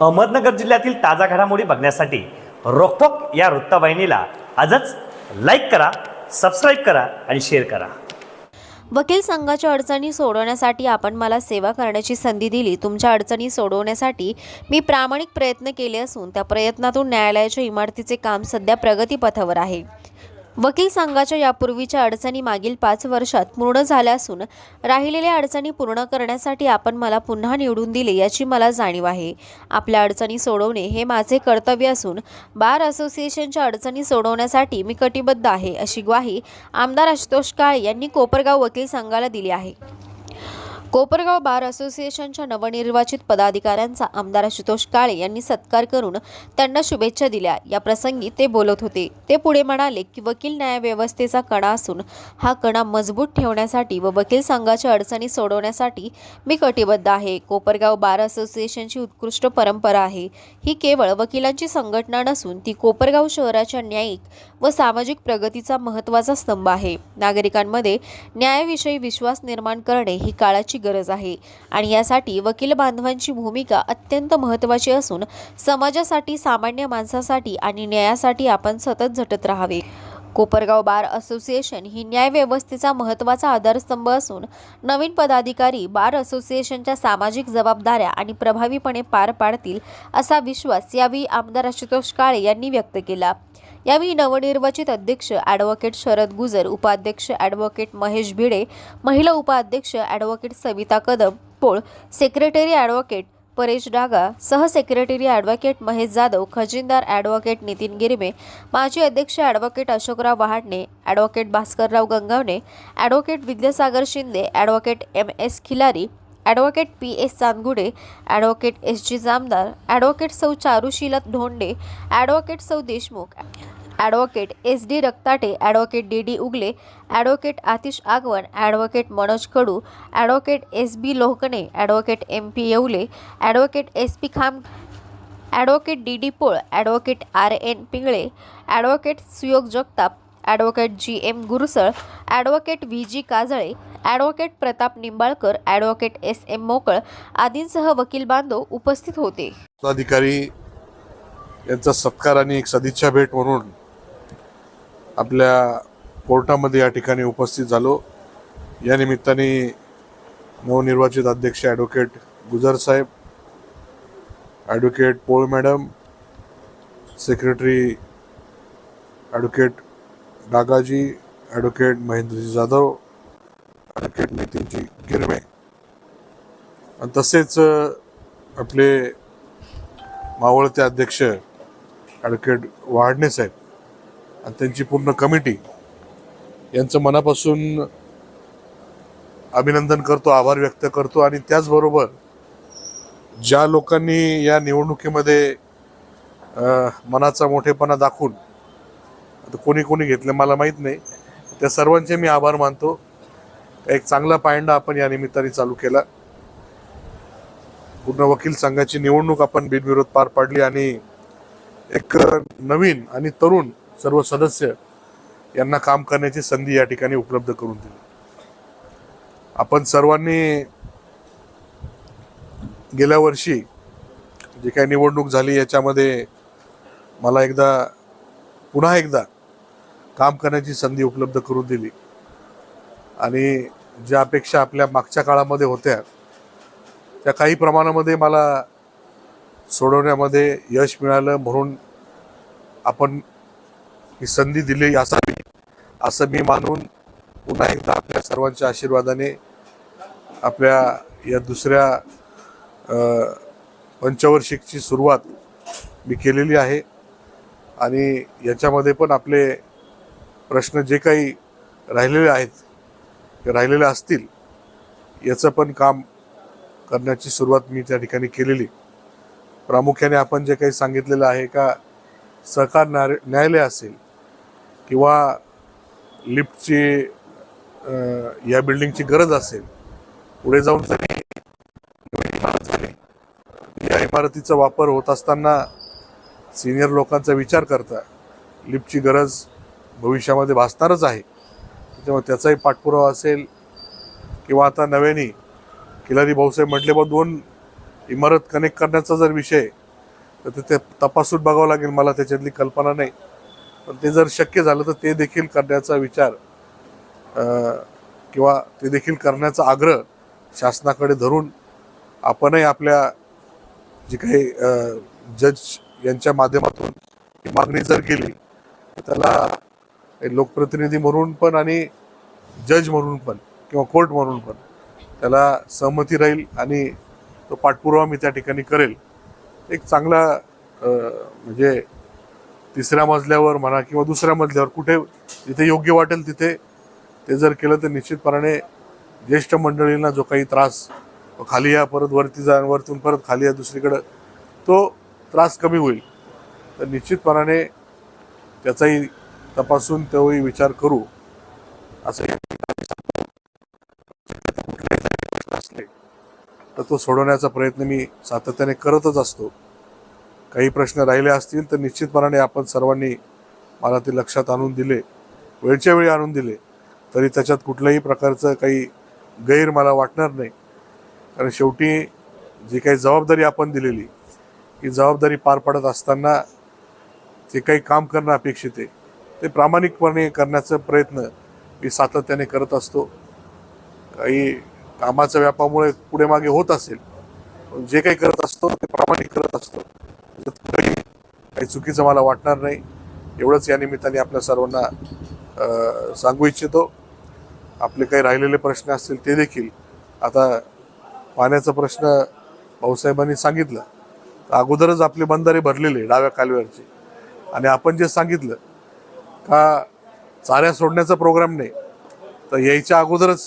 अहमदनगर जिल्ह्यातील ताजा घडामोडी बघण्यासाठी रोखोक या वृत्तवाहिनीला आजच लाईक करा सबस्क्राईब करा आणि शेअर करा. वकील संघाच्या अडचणी सोडवण्यासाठी आपण मला सेवा करण्याची संधी दिली. तुमच्या अडचणी सोडवण्यासाठी मी प्रामाणिक प्रयत्न केले असून त्या प्रयत्नातून न्यायालयाच्या इमारतीचे काम सध्या प्रगतीपथावर आहे. वकील संघाच्या यापूर्वीच्या अडचणी मागील पाच वर्षात पूर्ण झाल्या असून राहिलेल्या अडचणी पूर्ण करण्यासाठी आपण मला पुन्हा निवडून दिले याची मला जाणीव आहे. आपल्या अडचणी सोडवणे हे माझे कर्तव्य असून बार असोसिएशनच्या अडचणी सोडवण्यासाठी मी कटिबद्ध आहे अशी ग्वाही आमदार आशुतोष काळे यांनी कोपरगाव वकील संघाला दिली आहे. कोपरगाव बार असोसिएशनच्या नवनिर्वाचित पदाधिकाऱ्यांचा आमदार आशुतोष काळे यांनी सत्कार करून त्यांना शुभेच्छा दिल्या. या प्रसंगी ते बोलत होते. ते पुढे म्हणाले की वकील न्यायव्यवस्थेचा कणा असून हा कणा मजबूत ठेवण्यासाठी व वकील संघाच्या अडचणी सोडवण्यासाठी मी कटिबद्ध आहे. कोपरगाव बार असोसिएशनची उत्कृष्ट परंपरा आहे. ही केवळ वकिलांची संघटना नसून ती कोपरगाव शहराच्या न्यायिक व सामाजिक प्रगतीचा महत्त्वाचा स्तंभ आहे. नागरिकांमध्ये न्यायाविषयी विश्वास निर्माण करणे ही काळाची गरज आहे. आणि यासाठी वकील बांधवांची भूमिका अत्यंत महत्त्वाची असून समाजासाठी सामान्य माणसासाठी आणि न्यायासाठी आपण सतत झटत राहावे. कोपरगाव बार असोसिएशन ही न्यायव्यवस्थेचा महत्त्वाचा आधारस्तंभ असून नवीन पदाधिकारी बार असोसिएशनच्या सामाजिक जबाबदाऱ्या आणि प्रभावीपणे पार पाडतील असा विश्वास यावेळी आमदार आशुतोष काळे यांनी व्यक्त केला. यावेळी नवनिर्वाचित अध्यक्ष ॲडव्होकेट शरद गुजर उपाध्यक्ष ॲडव्होकेट महेश भिडे महिला उपाध्यक्ष advocate Savita Kadam Pol secretary advocate Paresh Daga सहसेक्रेटरी advocate Mahesh Jadhav खजिनदार ॲडव्होकेट नितीन गिरमे माजी अध्यक्ष advocate Ashokrao Wahadne advocate Bhaskarrao Gangawane advocate Vidyasagar Shinde advocate M S Khilari advocate P S Chandgude advocate S G Jamdar advocate सौ Charushila Dhonde advocate सौ Deshmukh advocate S D Raktate advocate D D Ugle advocate Atish Agwan advocate Manoj Kadu advocate S B Lohakane advocate M P Yewale advocate S P Kham advocate D D Pol advocate R N Pingale advocate Suyog Jagtap advocate G M Gurusal advocate V G Kajale advocate Pratap Nimbalkar advocate S M Mokal आदींसह वकील बांधव उपस्थित होते. अधिकारी यांचा सत्कार आणि एक सदिच्छा भेट म्हणून आपल्या कोर्टामध्ये या ठिकाणी उपस्थित झालो. या निमित्ताने नवनिर्वाचित अध्यक्ष ॲडव्होकेट गुजर साहेब advocate Pol madam secretary advocate डागाजी advocate महेंद्रजी जाधव ॲडव्होकेट नितीनजी गिरमे आणि तसेच आपले मावळते अध्यक्ष ॲडव्होकेट वाढणे साहेब आणि त्यांची पूर्ण कमिटी यांचं मनापासून अभिनंदन करतो आभार व्यक्त करतो आणि त्याचबरोबर ज्या लोकांनी या निवडणुकीमध्ये मनाचा मोठेपणा दाखवून आता कोणी कोणी घेतलं मला माहीत नाही त्या सर्वांचे मी आभार मानतो. एक चांगला पायंडा आपण या निमित्ताने चालू केला. पूर्ण वकील संघाची निवडणूक आपण बिनविरोध पार पाडली आणि एक नवीन आणि तरुण सर्व सदस्य यांना काम करण्याची संधी या ठिकाणी उपलब्ध करून दिली. आपण सर्वांनी गेल्या वर्षी जी काही निवडणूक झाली याच्यामध्ये मला एकदा पुन्हा एकदा काम करण्याची संधी उपलब्ध करून दिली. आणि ज्या अपेक्षा आपल्या मागच्या काळामध्ये होत्या त्या काही प्रमाणामध्ये मला सोडवण्यामध्ये यश मिळालं म्हणून आपण ही संधी दिली असावी असं मी मानून पुन्हा एकदा आपल्या सर्वांच्या आशीर्वादाने आपल्या या दुसऱ्या पंचवर्षिकची सुरुवात मी केलेली आहे. आणि याच्यामध्ये पण आपले प्रश्न जे काही राहिलेले आहेत ते राहिलेले असतील याचं पण काम करण्याची सुरुवात मी त्या ठिकाणी केलेली. प्रामुख्याने आपण जे काही सांगितलेलं आहे का सहकार न्याय न्यायालय असेल किंवा लिफ्टची या बिल्डिंगची गरज असेल पुढे जाऊन या इमारतीचा वापर होत असताना सिनियर लोकांचा विचार करता लिफ्टची गरज भविष्यामध्ये भासणारच आहे. त्याच्यामुळे त्याचाही पाठपुरावा असेल किंवा आता नव्याने किलारी भाऊसाहेब म्हटले बा दोन इमारत कनेक्ट करण्याचा जर विषय तर ते तपासून बघावं लागेल. मला त्याच्यातली कल्पना नाही. पण ते जर शक्य झालं तर ते देखील करण्याचा विचार किंवा ते देखील करण्याचा आग्रह शासनाकडे धरून आपणही आपल्या जी काही जज यांच्या माध्यमातून ही मागणी जर केली तर त्याला लोकप्रतिनिधी म्हणून पण आणि जज म्हणून पण किंवा कोर्ट म्हणून पण त्याला सहमती राहील आणि तो पाठपुरावा मी त्या ठिकाणी करेल. एक चांगला म्हणजे तिसऱ्या मजल्यावर म्हणा किंवा दुसऱ्या मजल्यावर कुठे जिथे योग्य वाटेल तिथे ते जर केलं तर निश्चितपणाने ज्येष्ठ मंडळींना जो काही त्रास खाली या परत वरती जा वरतून परत खाली या दुसरीकडं तो त्रास कमी होईल. तर निश्चितपणाने त्याचाही तपासून तोही विचार करू. असं तर तो सोडवण्याचा प्रयत्न मी सातत्याने करतच असतो. काही प्रश्न राहिले असतील तर निश्चितपणाने आपण सर्वांनी मला ते लक्षात आणून दिले वेळच्या वेळी आणून दिले. तरी त्याच्यात कुठल्याही प्रकारचं काही गैर मला वाटणार नाही. कारण शेवटी जी काही जबाबदारी आपण दिलेली ही जबाबदारी पार पाडत असताना जे काही काम करणं अपेक्षित आहे ते प्रामाणिकपणे करण्याचा प्रयत्न मी सातत्याने करत असतो. काही कामाच्या व्यापामुळे पुढे मागे होत असेल जे काही करत असतो ते प्रामाणिक करत असतो. काही चुकीचं मला वाटणार नाही. एवढंच या निमित्ताने आपल्या सर्वांना सांगू इच्छितो. आपले काही राहिलेले प्रश्न असतील ते देखील आता पाण्याचा प्रश्न भाऊसाहेबांनी सांगितलं. तर अगोदरच आपले बंधारे भरलेले डाव्या कालव्यावरचे. आणि आपण जे सांगितलं का चाऱ्या सोडण्याचा प्रोग्राम नाही तर यायच्या अगोदरच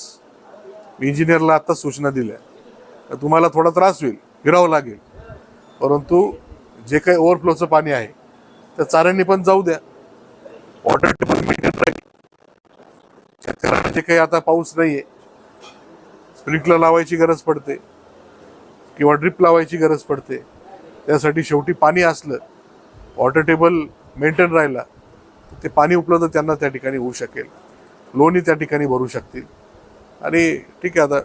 इंजिनियरला आत्ताच सूचना दिल्या. तर तुम्हाला थोडा त्रास होईल फिरावं लागेल. परंतु जे काही ओव्हरफ्लोचं पाणी आहे त्या चाऱ्यांनी पण जाऊ द्या. वॉटर टेबल मेंटेन राहील शेतकऱ्यांना जे काही आता पाऊस नाहीये स्प्रिंकलर लावायची गरज पडते किंवा ड्रिप लावायची गरज पडते. त्यासाठी शेवटी पाणी असलं वॉटर टेबल मेंटेन राहिला ते पाणी उपलब्ध त्यांना त्या ठिकाणी होऊ शकेल. लोनही त्या ठिकाणी भरू शकतील. आणि ठीक आहे आता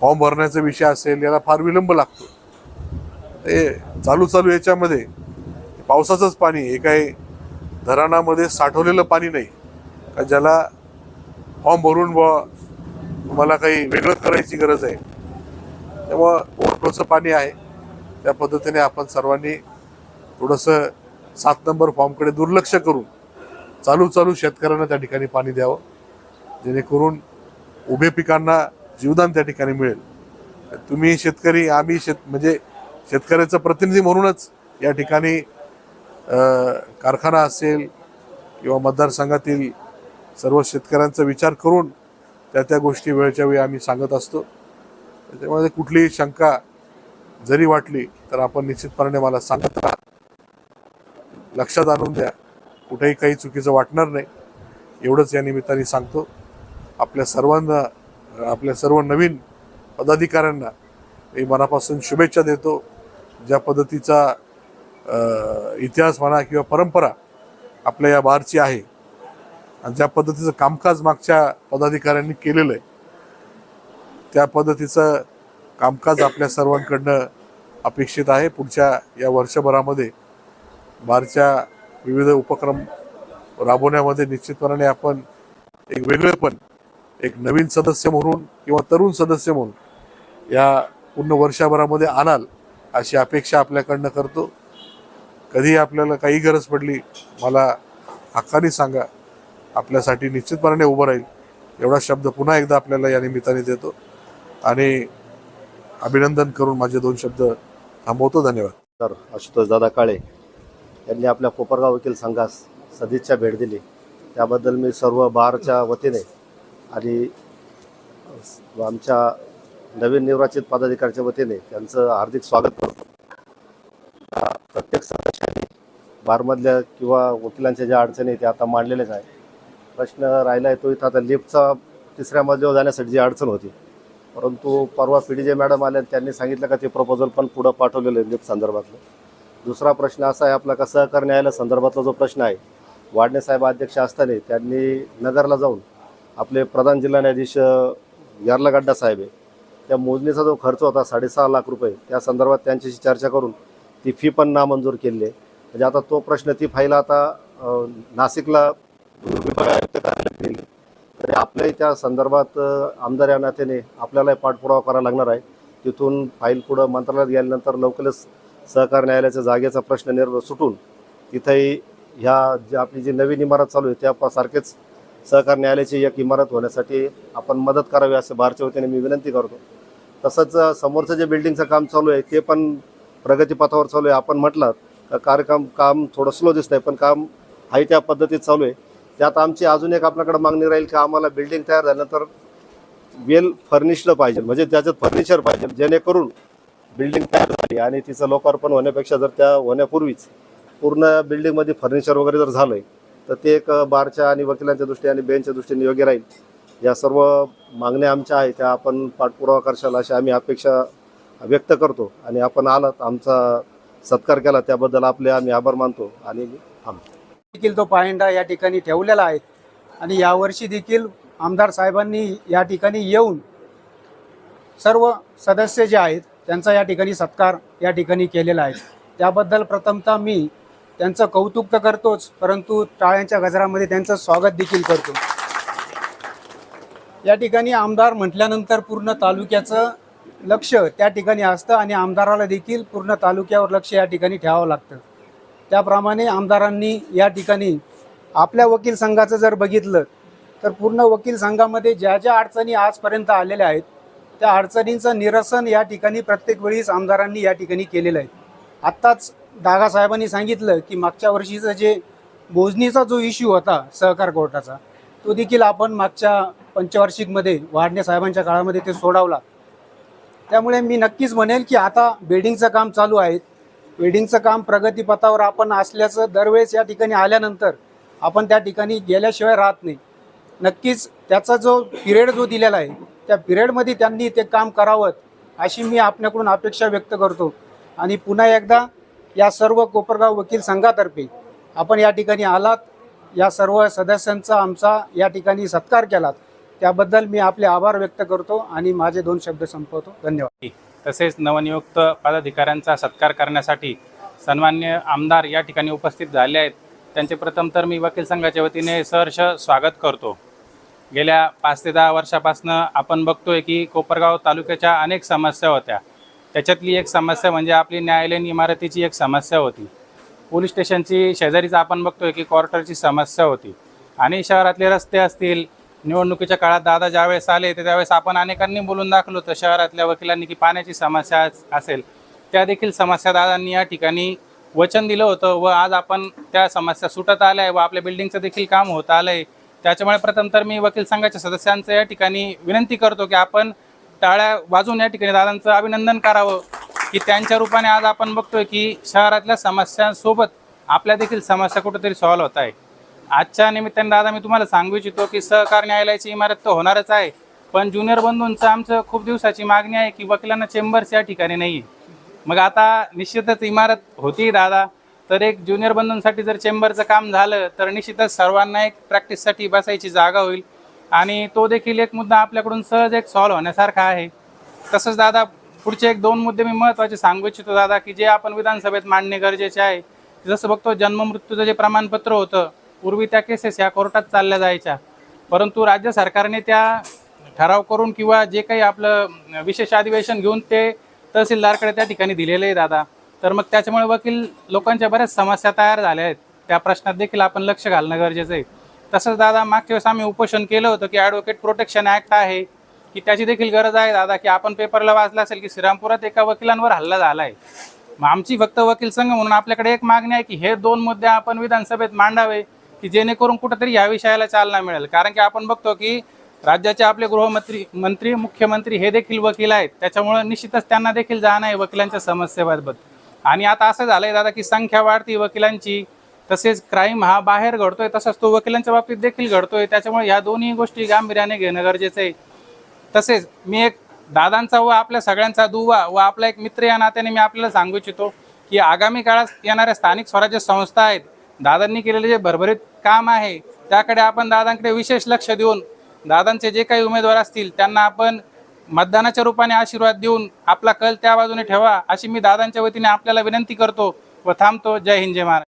फॉर्म भरण्याचा विषय असेल याला फार विलंब लागतो. ते चालू चालू याच्यामध्ये पावसाचंच पाणी हे काही धरणामध्ये साठवलेलं पाणी नाही. का ज्याला फॉर्म भरून व तुम्हाला काही वेगळं करायची गरज आहे. त्यामुळं ओव्हरफ्लोचं पाणी आहे. त्या पद्धतीने आपण सर्वांनी थोडंसं सात नंबर फॉर्मकडे दुर्लक्ष करून चालू चालू शेतकऱ्यांना त्या ठिकाणी पाणी द्यावं. जेणेकरून उभे पिकांना जीवदान त्या ठिकाणी मिळेल. तुम्ही शेतकरी आम्ही शेत म्हणजे शेतकऱ्याचं प्रतिनिधी म्हणूनच या ठिकाणी कारखाना असेल किंवा मतदारसंघातील सर्व शेतकऱ्यांचा विचार करून त्या त्या गोष्टी वेळच्या वेळी आम्ही सांगत असतो. त्याच्यामध्ये कुठलीही शंका जरी वाटली तर आपण निश्चितपणे मला सांगत राहा. लक्षात आणून द्या. कुठेही काही चुकीचं वाटणार नाही. एवढंच या निमित्ताने सांगतो. आपल्या सर्वांना आपल्या सर्व नवीन पदाधिकाऱ्यांना मी मनापासून शुभेच्छा देतो. ज्या पद्धतीचा इतिहास म्हणा किंवा परंपरा आपल्या या बारची आहे आणि ज्या पद्धतीचं कामकाज मागच्या पदाधिकाऱ्यांनी केलेलं आहे त्या पद्धतीचं कामकाज आपल्या सर्वांकडनं अपेक्षित आहे. पुढच्या या वर्षभरामध्ये बारच्या विविध उपक्रम राबवण्यामध्ये निश्चितपणाने आपण एक वेगळेपण एक नवीन सदस्य म्हणून किंवा तरुण सदस्य म्हणून या पूर्ण वर्षभरामध्ये आणाल. अशी अपेक्षा आपल्याकडनं करतो. कधी आपल्याला काही गरज पडली मला हक्काने सांगा. आपल्यासाठी निश्चितपणाने उभं राहील. एवढा शब्द पुन्हा एकदा आपल्याला या निमित्ताने देतो. आणि अभिनंदन करून माझे दोन शब्द थांबवतो. धन्यवाद. तर आशुतोष दादा काळे यांनी आपल्या कोपरगाव वकील संघास सदिच्छा भेट दिली. त्याबद्दल मी सर्व बारच्या वतीने आणि आमच्या नवीन निर्वाचित पदाधिकाऱ्याच्या वतीने त्यांचं हार्दिक स्वागत करतो. प्रत्येक सदस्याने बारमधल्या किंवा वकिलांच्या ज्या अडचणी आहेत त्या आता मांडलेल्याच आहे प्रश्न राहिला आहे तो इथं. आता लिफ्टचा तिसऱ्या मजल्यावर जाण्यासाठी जी अडचण होती परंतु परवा पी डी जे मॅडम आल्या त्यांनी सांगितलं का ते प्रपोजल पण पुढं पाठवलेलं आहे लिफ्ट संदर्भातलं. दुसरा प्रश्न असा आहे आपला का सहकार न्यायालय संदर्भातला जो प्रश्न आहे वाडणे साहेब अध्यक्ष असताना त्यांनी नगरला जाऊन आपले प्रधान जिल्हा न्यायाधीश अ, यार्लगड्डा साहेब आहे त्या मोजणीचा जो खर्च होता साडेसहा लाख रुपये त्या संदर्भात त्यांच्याशी चर्चा करून ती फी पण नामंजूर केलेली आहे. म्हणजे आता तो प्रश्न ती फाईल आता नाशिकला विभाग तरी आपल्याही त्या संदर्भात आमदार या नात्याने आपल्याला पाठपुरावा करावा लागणार आहे. तिथून फाईल पुढं मंत्रालयात गेल्यानंतर लवकरच सहकार न्यायालयाच्या जागेचा प्रश्न निर् सुटून तिथेही ह्या जी आपली जी नवीन इमारत चालू आहे त्या सारखेच सहकार न्यायालयाची एक इमारत होण्यासाठी आपण मदत करावी असे बारच्या वतीने मी विनंती करतो. तसंच समोरचं जे बिल्डिंगचं काम चालू आहे ते पण प्रगतीपथावर चालू आहे. आपण म्हटलं का कार्यक्रम काम थोडं स्लो दिसत आहे पण काम आहे त्या पद्धतीत चालू आहे. त्यात आमची अजून एक आपल्याकडे मागणी राहील की आम्हाला बिल्डिंग तयार झाल्यानंतर वेल फर्निश्ड पाहिजे. म्हणजे त्याच्यात फर्निचर पाहिजे. जेणेकरून बिल्डिंग तयार झाली आणि तिचं लोकार्पण होण्यापेक्षा जर त्या होण्यापूर्वीच पूर्ण बिल्डिंगमध्ये फर्निचर वगैरे जर झालं आहे तर ते एक बारच्या आणि वकिलांच्या दृष्टीने आणि बेंचच्या दृष्टीने योग्य राहील. या सर्व मागण्या आमच्या आहेत त्या आपण पाठपुरावा करशाल अशी आम्ही अपेक्षा व्यक्त करतो. आणि आपण आलात आमचा सत्कार केला त्याबद्दल आपले आम्ही आभार मानतो. आणि देखील तो पायंडा या ठिकाणी ठेवलेला आहे. आणि यावर्षी देखील आमदार साहेबांनी या ठिकाणी येऊन सर्व सदस्य जे आहेत त्यांचा या ठिकाणी सत्कार या ठिकाणी केलेला आहे. त्याबद्दल प्रथमतः मी त्यांचं कौतुक तर करतोच परंतु टाळ्यांच्या गजरामध्ये त्यांचं स्वागत देखील करतो. या ठिकाणी आमदार म्हटल्यानंतर पूर्ण तालुक्याचं लक्ष त्या ठिकाणी असतं आणि आमदाराला देखील पूर्ण तालुक्यावर लक्ष या ठिकाणी ठेवावं लागतं. त्याप्रमाणे आमदारांनी या ठिकाणी आपल्या वकील संघाचं जर बघितलं तर पूर्ण वकील संघामध्ये ज्या ज्या अडचणी आजपर्यंत आलेल्या आहेत त्या अडचणींचं निरसन या ठिकाणी प्रत्येक वेळीच आमदारांनी या ठिकाणी केलेलं आहे. आत्ताच दागासाहेबांनी सांगितलं की मागच्या वर्षीचं जे मोजणीचा जो इश्यू होता सहकार कोर्टाचा तो देखील आपण मागच्या पंचवार्षिकमध्ये वाढणे साहेबांच्या काळामध्ये ते सोडवला. त्यामुळे मी नक्कीच म्हणेल की आता बेडिंगचं काम चालू आहे. बेडिंगचं काम प्रगतीपथावर आपण असल्याचं दरवेळेस या ठिकाणी आल्यानंतर आपण त्या ठिकाणी गेल्याशिवाय राहत नाही. नक्कीच त्याचा जो पिरियड जो दिलेला आहे त्या पिरियडमध्ये त्यांनी ते काम करावं अशी मी आपल्याकडून अपेक्षा व्यक्त करतो. आणि पुन्हा एकदा या सर्व कोपरगाव वकील संघातर्फे आपण या ठिकाणी आलात. या सर्व सदस्यांचा आमचा या ठिकाणी सत्कार केलात. त्याबद्दल मी आपले आभार व्यक्त करतो आणि माझे दोन शब्द संपवतो. धन्यवाद. तसेच नवनियुक्त पदाधिकाऱ्यांचा सत्कार करण्यासाठी सन्मान्य आमदार या ठिकाणी उपस्थित झाले आहेत. त्यांचे प्रथम तर मी वकील संघाच्या वतीने सहर्ष स्वागत करतो. गेल्या पाच ते दहा वर्षापासनं आपण बघतोय की कोपरगाव तालुक्याच्या अनेक समस्या होत्या. त्याच्यातली एक समस्या म्हणजे आपली न्यायालयीन इमारतीची एक समस्या होती. पोलीस स्टेशनची शेजारीच आपण बघतोय की क्वार्टरची समस्या होती. आणि शहरातले रस्ते असतील निवडणुकीच्या काळात दादा ज्यावेळेस आले तर त्यावेळेस आपण अनेकांनी बोलून दाखलो होतं शहरातल्या वकिलांनी की पाण्याची समस्या असेल. त्या देखील समस्या दादांनी या ठिकाणी वचन दिलं होतं व आज आपण त्या समस्या सुटत आल्या आहे व आपल्या बिल्डिंगचं देखील काम होत आलं आहे त्याच्यामुळे प्रथम तर मी वकील संघाच्या सदस्यांचं या ठिकाणी विनंती करतो की आपण टाळ्या वाजून या ठिकाणी दादांचं अभिनंदन करावं की त्यांच्या रूपाने आज आपण बघतोय की शहरातल्या समस्यांसोबत आपल्या देखील समस्या कुठेतरी सॉल्व्ह होत आहे. आजच्या निमित्ताने दादा मी तुम्हाला सांगू इच्छितो की सहकार न्यायालयाची इमारत तर होणारच आहे पण ज्युनियर बंधूंचं आमचं खूप दिवसाची मागणी आहे की वकिलांना चेंबर्स या ठिकाणी नाही मग आता निश्चितच इमारत होती दादा तर एक ज्युनियर बंधूंसाठी जर चेंबरचं काम झालं तर निश्चितच सर्वांना एक प्रॅक्टिससाठी बसायची जागा होईल. आणि तो देखील एक मुद्दा आपल्याकडून सहज एक सॉल्व्ह होण्यासारखा आहे. तसंच दादा पुढचे एक दोन मुद्दे मी महत्त्वाचे सांगू इच्छितो दादा की जे आपण विधानसभेत मांडणे गरजेचे आहे जसं बघतो जन्ममृत्यूचं जे प्रमाणपत्र होतं पूर्वी त्या केसेस या कोर्टात चालल्या जायच्या. परंतु राज्य सरकारने त्या ठराव करून किंवा जे काही आपलं विशेष अधिवेशन घेऊन ते तहसीलदारकडे त्या ठिकाणी दिलेले आहे दादा. तर मग त्याच्यामुळे वकील लोकांच्या बऱ्याच समस्या तयार झाल्या आहेत. त्या प्रश्नात देखील आपण लक्ष घालणं गरजेचं आहे. तसंच दादा मागच्या वेळेस आम्ही उपोषण केलं होतं की ॲडव्होकेट प्रोटेक्शन ॲक्ट आहे की त्याची देखील गरज आहे दादा की आपण पेपरला वाचलं असेल की श्रीरामपुरात एका वकिलांवर हल्ला झाला आहे. मग आमची फक्त वकील संघ म्हणून आपल्याकडे एक मागणी आहे की हे दोन मुद्दे आपण विधानसभेत मांडावे. की जेणेकरून कुठंतरी या विषयाला चालना मिळेल. कारण की आपण बघतो की राज्याचे आपले गृहमंत्री मंत्री मुख्यमंत्री हे देखील वकील आहेत. त्याच्यामुळं निश्चितच त्यांना देखील जाणं आहे वकिलांच्या समस्येबाबत. आणि आता असं झालंय दादा की संख्या वाढती वकिलांची तसेच क्राईम हा बाहेर घडतोय तसंच तो वकिलांच्या बाबतीत देखील घडतोय. त्याच्यामुळे ह्या दोन्ही गोष्टी गांभीर्याने घेणं गरजेचं आहे. तसेच मी एक दादांचा व आपल्या सगळ्यांचा दुवा व आपला एक मित्र या नात्याने मी आपल्याला सांगू इच्छितो की आगामी काळात येणाऱ्या स्थानिक स्वराज्य संस्था आहेत दादांनी केलेले जे भरभरीत काम आहे त्याकडे आपण दादांकडे विशेष लक्ष देऊन दादांचे जे काही उमेदवार असतील त्यांना आपण मतदानाच्या रूपाने आशीर्वाद देऊन आपला कल त्या बाजूने ठेवा अशी मी दादांच्या वतीने आपल्याला विनंती करतो व थांबतो. जय हिंद जय महाराज